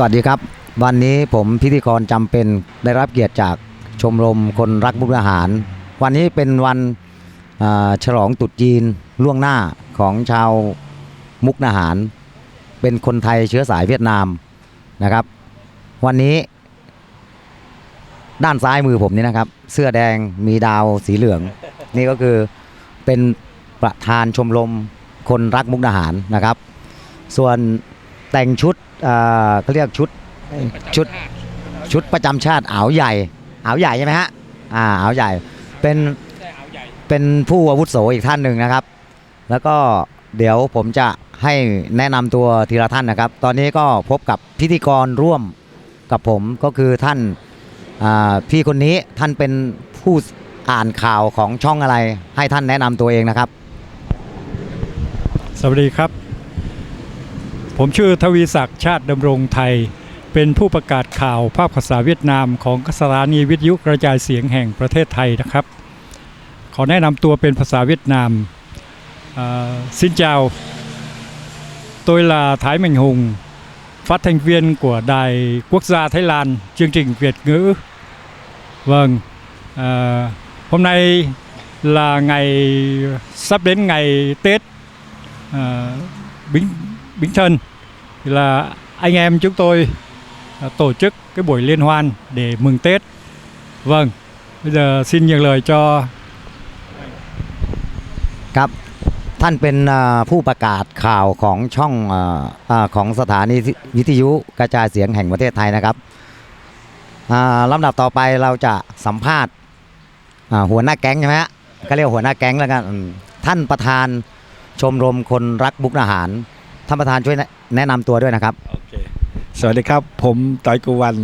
สวัสดีครับ วันนี้ผมพิธีกรจำเป็นได้รับเกียรติจากชมรมคนรักมุกดาหาร วันนี้เป็นวันฉลองตรุษจีนล่วงหน้าของชาวมุกดาหาร เป็นคนไทยเชื้อสายเวียดนามนะครับ วันนี้ ด้านซ้ายมือผมนี่นะครับ เสื้อแดงมีดาวสีเหลือง นี่ก็คือเป็นประธานชมรมคนรักมุกดาหารนะครับ ส่วนแต่งชุด อ่าเขาเรียกชุดชุดชุดประจำชาติอ่าวใหญ่อ่าวใหญ่ใช่ไหมฮะอ่าอ่าวใหญ่เป็นเป็นผู้อาวุโสอีกท่านหนึ่งนะครับ แล้วก็เดี๋ยวผมจะให้แนะนำตัวทีละท่านนะครับ ตอนนี้ก็พบกับพิธีกรร่วมกับผมก็คือท่านอ่าพี่คนนี้ท่านเป็นผู้อ่านข่าวของช่องอะไร ให้ท่านแนะนำตัวเองนะครับ สวัสดีครับ ผมชื่อทวีศักดิ์ชาติดำรงไทย เป็นผู้ประกาศข่าวภาพภาษาเวียดนามของสถานีวิทยุกระจายเสียงแห่งประเทศไทยนะครับ ขอแนะนำตัวเป็นภาษาเวียดนามซินเจ้า tôi là Thái Mạnh Hùng phát thanh viên của đài quốc gia Thái Lan chương trình Việt ngữ vâng à, hôm nay là ngày sắp đến ngày Tết à, Bính Bính Thân thì là anh em chúng tôi tổ chức cái buổi liên hoan để mừng Tết. Vâng, bây giờ xin nhường lời cho ครับท่านเป็นอ่าผู้ประกาศข่าวของช่องอ่าอาของสถานีวิทยุกระจายเสียงแห่งประเทศไทยนะครับอ่าลำดับต่อไปเราจะสัมภาษณ์อ่าหัวหน้าแก๊งใช่ไหมฮะก็เรียกว่าหัวหน้าแก๊งแล้วกันอืมท่านประธานชมรมคนรักบุกอาหาร ท่านประธานช่วยแนะแนะนำตัวด้วยนะครับ โอเคสวัสดีครับ ผมต้อยกุวัน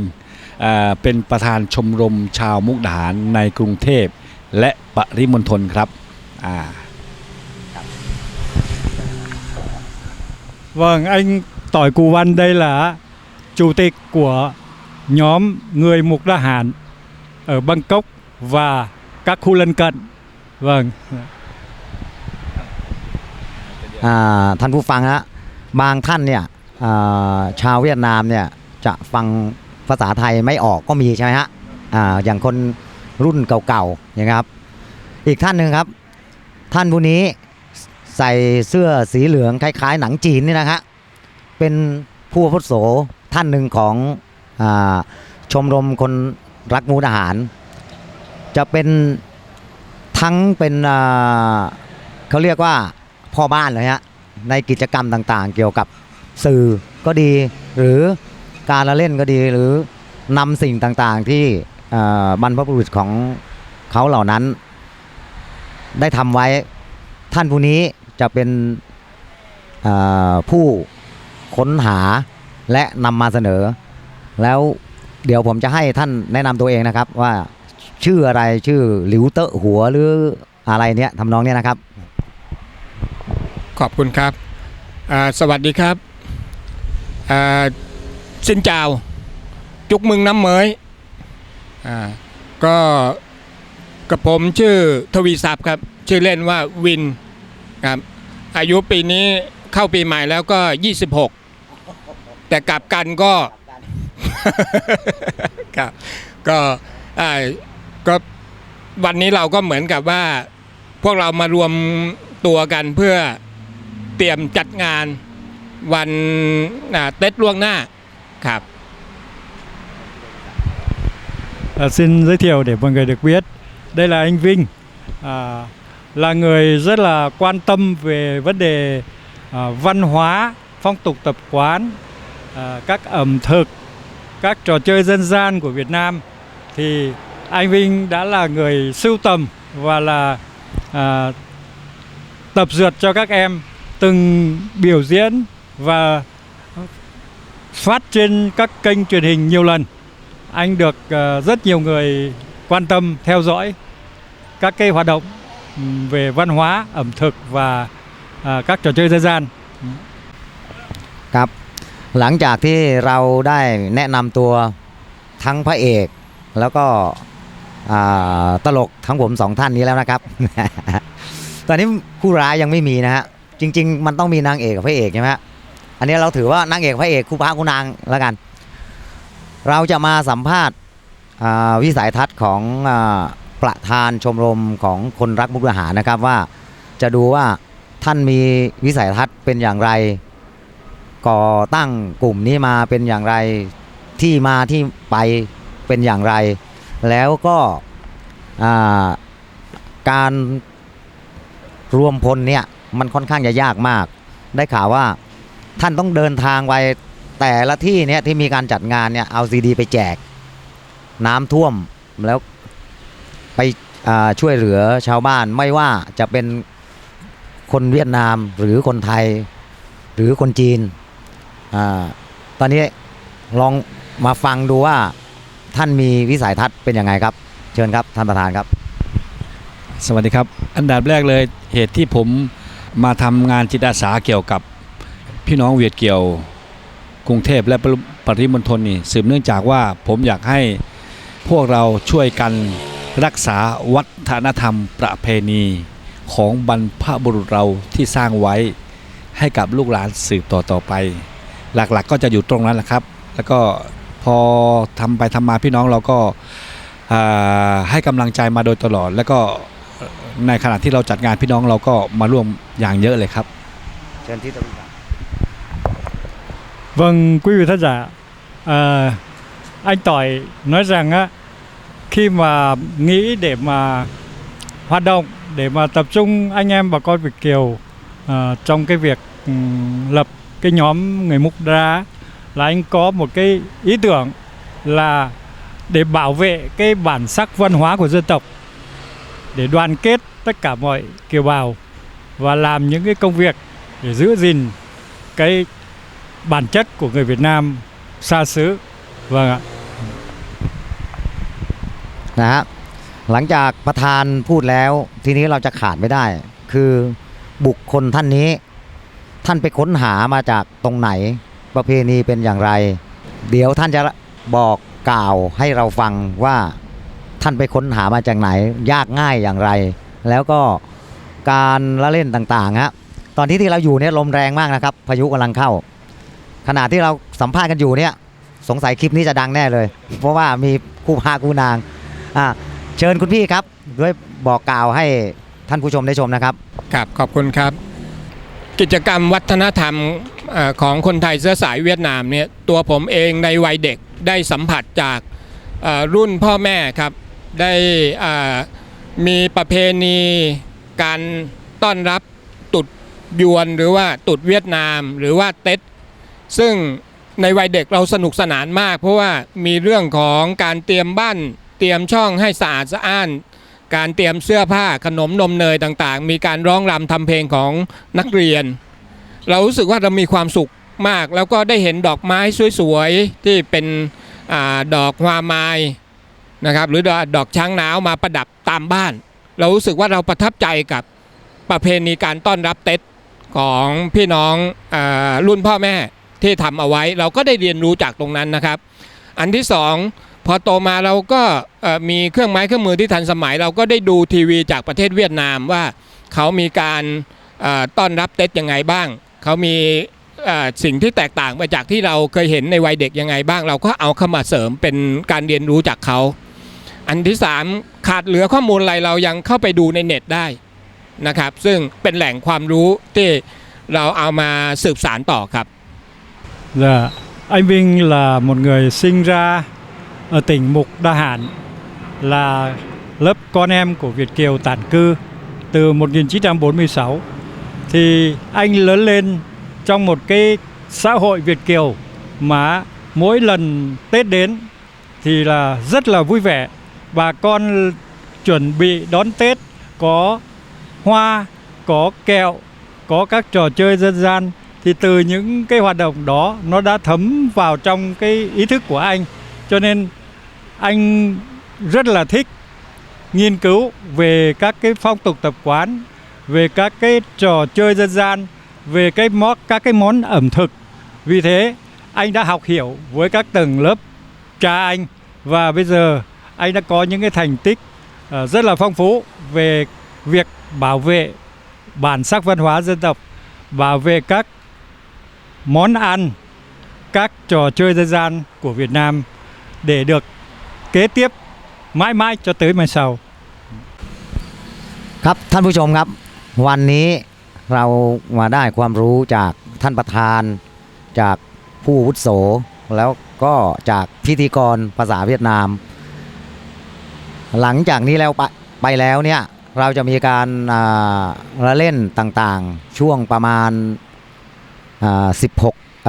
อ่าเป็นประธานชมรมชาวมุกดาหารในกรุงเทพ และปริมณฑลครับอ่า Vâng, anh Tỏi Cù Văn đây là chủ tịch của nhóm người Mục Đa Hàn ở Bangkok và các khu lân cận. Vâng. อ่าท่านผู้ฟังฮะ บางท่านเนี่ยชาวเวียดนามเนี่ยจะฟังภาษาไทยไม่ออกก็มีใช่ไหมฮะออย่างคนรุ่นเก่าๆอย่างเงี้ยครับ อีกท่านหนึ่งครับ ท่านผู้นี้ใส่เสื้อสีเหลืองคล้ายๆ หนังจีนนี่นะฮะเป็นผู้อาวุโสท่านหนึ่งของอชมรมคนรักมูทหาร จะเป็นทั้งเป็นเขาเรียกว่าพ่อบ้านเลยฮะ ในกิจกรรมต่างๆ เกี่ยวกับสื่อก็ดี หรือการละเล่นก็ดีหรือนำสิ่งต่างๆที่บรรพบุรุษของเขาเหล่านั้น ได้ทำไว้ท่านผู้นี้จะเป็นผู้ค้นหาและนำมาเสนอ แล้วเดี๋ยวผมจะให้ท่านแนะนำตัวเองนะครับว่าชื่ออะไรชื่อหลิวเตอหัวหรืออะไรเนี้ยทำนองเนี้ยนะครับ ขอบคุณครับ สวัสดีครับสินเจ้าจุกมึงน้ำเมยก็กับผมชื่อทวีศัพท์ครับ ชื่อเล่นว่าวินครับอายุปีนี้เข้าปีใหม่แล้วก็ 26 แต่กลับกันก็ครับก็ก็วันนี้เราก็เหมือนกับว่า พวกเรามารวมตัวกันเพื่อ เตรียมจัดงานวันอ่าเต็ดล่วงหน้าครับ À, xin giới thiệu để mọi người được biết. Đây là anh Vinh, à, là người rất là quan tâm về vấn đề à, văn hóa, phong tục tập quán, à, các ẩm thực, các trò chơi dân gian của Việt Nam. Thì anh Vinh đã là người sưu tầm và là à, tập dượt cho các em từng biểu diễn và phát trên các kênh truyền hình nhiều lần anh được ờ, rất nhiều người quan tâm theo dõi các cái hoạt động ừm, về văn hóa ẩm thực và à, các trò chơi dân gian ครับ หลังจากที่เราได้แนะนำตัวทั้งพระเอก แล้วก็อ่าตลกทั้งผมสองท่านนี้แล้วนะครับ ตอนนี้ผู้ร้ายยังไม่มีนะฮะ จริง ๆ มันต้องมีนางเอกกับพระเอกใช่ไหมอันนี้เราถือว่านางเอกพระเอกคู่พระคู่นางแล้วกัน เราจะมาสัมภาษณ์วิสัยทัศน์ของอประธานชมรมของคนรักมุกดาหารนะครับว่าจะดูว่าท่านมีวิสัยทัศน์เป็นอย่างไร ก่อตั้งกลุ่มนี้มาเป็นอย่างไรที่มาที่ไปเป็นอย่างไร แล้วก็การรวมพลเนี่ย มันค่อนข้างจะยากมาก ได้ข่าวว่าท่านต้องเดินทางไปแต่ละที่เนี่ยที่มีการจัดงานเนี่ยเอาซีดี ไปแจก น้ำท่วมแล้วไปช่วยเหลือชาวบ้านไม่ว่าจะเป็นคนเวียดนามหรือคนไทยหรือคนจีนอตอนนี้ลองมาฟังดูว่าท่านมีวิสัยทัศน์เป็นยังไงครับ เชิญครับท่านประธานครับ สวัสดีครับ อันดับแรกเลยเหตุที่ผม มาทำงานจิตอาสาเกี่ยวกับพี่น้องเวียดเกี่ยวกรุงเทพและปริมณฑลนี่สืบเนื่องจากว่าผมอยากให้พวกเราช่วยกันรักษาวัฒนธรรมประเพณีของบรรพบุรุษเราที่สร้างไว้ให้กับลูกหลานสืบต่อต่อไป หลักๆก็จะอยู่ตรงนั้นแหละครับ แล้วก็พอทำไปทำมาพี่น้องเราก็ให้กำลังใจมาโดยตลอด แล้วก็ ในขณะที่เราจัดงานพี่น้องเราก็มาร่วมอย่างเยอะเลยครับ เชิญที่ตรงนี้ครับ Vâng, quý vị thính giả, à, anh Tỏi nói rằng á, khi mà nghĩ để mà hoạt động, để mà tập trung anh em bà con Việt Kiều à, trong cái việc ừm, lập cái nhóm người Mục Đa là anh có một cái ý tưởng là để bảo vệ cái bản sắc văn hóa của dân tộc, Để đoàn kết tất cả mọi kiều bào và làm những cái công việc để giữ gìn cái bản chất của người Việt Nam xa xứ vâng ạ นะฮะหลังจากประธานพูดแล้วทีนี้เราจะขาดไม่ได้ คือบุคคลท่านนี้ ท่านไปค้นหามาจากตรงไหน ประเพณีเป็นอย่างไร เดี๋ยวท่านจะบอกกล่าวให้เราฟังว่า ท่านไปค้นหามาจากไหน ยากง่ายอย่างไร แล้วก็การละเล่นต่างๆฮะตอนที่ที่เราอยู่เนี่ยลมแรงมากนะครับ พายุกำลังเข้า ขณะที่เราสัมภาษณ์กันอยู่เนี่ย สงสัยคลิปนี้จะดังแน่เลย เพราะว่ามีคู่พาคู่นางอ่าเชิญคุณพี่ครับด้วยบอกกล่าวให้ท่านผู้ชมได้ชมนะครับครับขอบคุณครับ กิจกรรมวัฒนธรรมอของคนไทยเชื้อสายเวียดนามเนี่ยตัวผมเองในวัยเด็กได้สัมผัสจากรุ่นพ่อแม่ครับ ได้มีประเพณีการต้อนรับตุดยวนหรือว่าตุดเวียดนามหรือว่าเต็ดซึ่งในวัยเด็กเราสนุกสนานมาก เพราะว่ามีเรื่องของการเตรียมบ้านเตรียมช่องให้สะอาดสะอ้าน การเตรียมเสื้อผ้าขนมนมเนยต่างๆ มีการร้องรำทำเพลงของนักเรียน เรารู้สึกว่าเรามีความสุขมาก แล้วก็ได้เห็นดอกไม้สวยๆที่เป็นอดอกฮวาไมาย นะครับหรือดอกช้างหนาวมาประดับตามบ้าน เรารู้สึกว่าเราประทับใจกับประเพณีการต้อนรับเต็ดของพี่น้องอรุ่นพ่อแม่ที่ทำเอาไว้ เราก็ได้เรียนรู้จากตรงนั้นนะครับ อันที่สองพอโตมาเราก็มีเครื่องไม้เครื่องมือที่ทันสมัย เราก็ได้ดูทีวีจากประเทศเวียดนามว่าเขามีการต้อนรับเต็ดยังไงบ้าง เขามีสิ่งที่แตกต่างไปจากที่เราเคยเห็นในวัยเด็กยังไงบ้าง เราก็เอาเข้ามาเสริมเป็นการเรียนรู้จากเขา อันที่สามขาดเหลือข้อมูลอะไรเรายังเข้าไปดูในเน็ตได้นะครับ ซึ่งเป็นแหล่งความรู้ที่เราเอามาสืบสารต่อครับ Dạ, anh Vinh là một người sinh ra ở tỉnh Mục Đa Hàn là lớp con em của Việt Kiều tản cư từ 1946 thì anh lớn lên trong một cái xã hội Việt Kiều mà mỗi lần Tết đến thì là rất là vui vẻ bà con chuẩn bị đón Tết, có hoa, có kẹo, có các trò chơi dân gian, thì từ những cái hoạt động đó, nó đã thấm vào trong cái ý thức của anh. Cho nên anh rất là thích nghiên cứu về các cái phong tục tập quán, về các cái trò chơi dân gian, về cái món các cái món ẩm thực. Vì thế, anh đã học hiểu với các tầng lớp cha anh. Và bây giờ anh đã có những cái thành tích ờ, rất là phong phú về việc bảo vệ bản sắc văn hóa dân tộc bảo vệ các món ăn các trò chơi dân gian của Việt Nam để được kế tiếp mãi mãi cho tới mai sau ครับท่านผู้ชมครับ วันนี้เรามาได้ความรู้จากท่านประธาน จากผู้อาวุโส แล้วก็จากพิธีกรภาษาเวียดนาม หลังจากนี้แล้วไปไปแล้วเนี่ยเราจะมีการละเล่นต่างๆ ช่วงประมาณ 16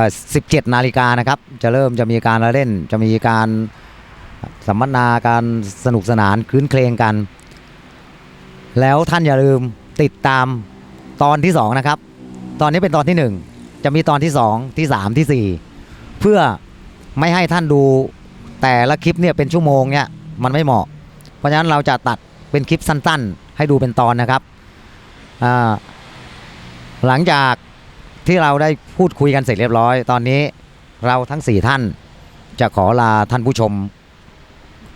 17 นาฬิกานะครับ จะเริ่มจะมีการละเล่น จะมีการสัมมนาการสนุกสนานคืนเครงกัน แล้วท่านอย่าลืมติดตามตอนที่ 2 นะครับ ตอนนี้เป็นตอนที่ 1 จะมีตอนที่ 2 ที่ 3 ที่ 4 เพื่อไม่ให้ท่านดูแต่ละคลิปเนี่ยเป็นชั่วโมงเนี่ยมันไม่เหมาะ ราะฉะนั้นเราจะตัดเป็นคลิปสั้น ๆ ให้ดูเป็นตอนนะครับ หลังจากที่เราได้พูดคุยกันเสร็จเรียบร้อย ตอนนี้เราทั้ง 4 ท่านจะขอลาท่านผู้ชม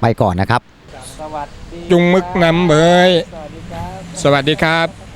ไปก่อนนะครับ จุงมึกน้ำเบยสวัสดีครับ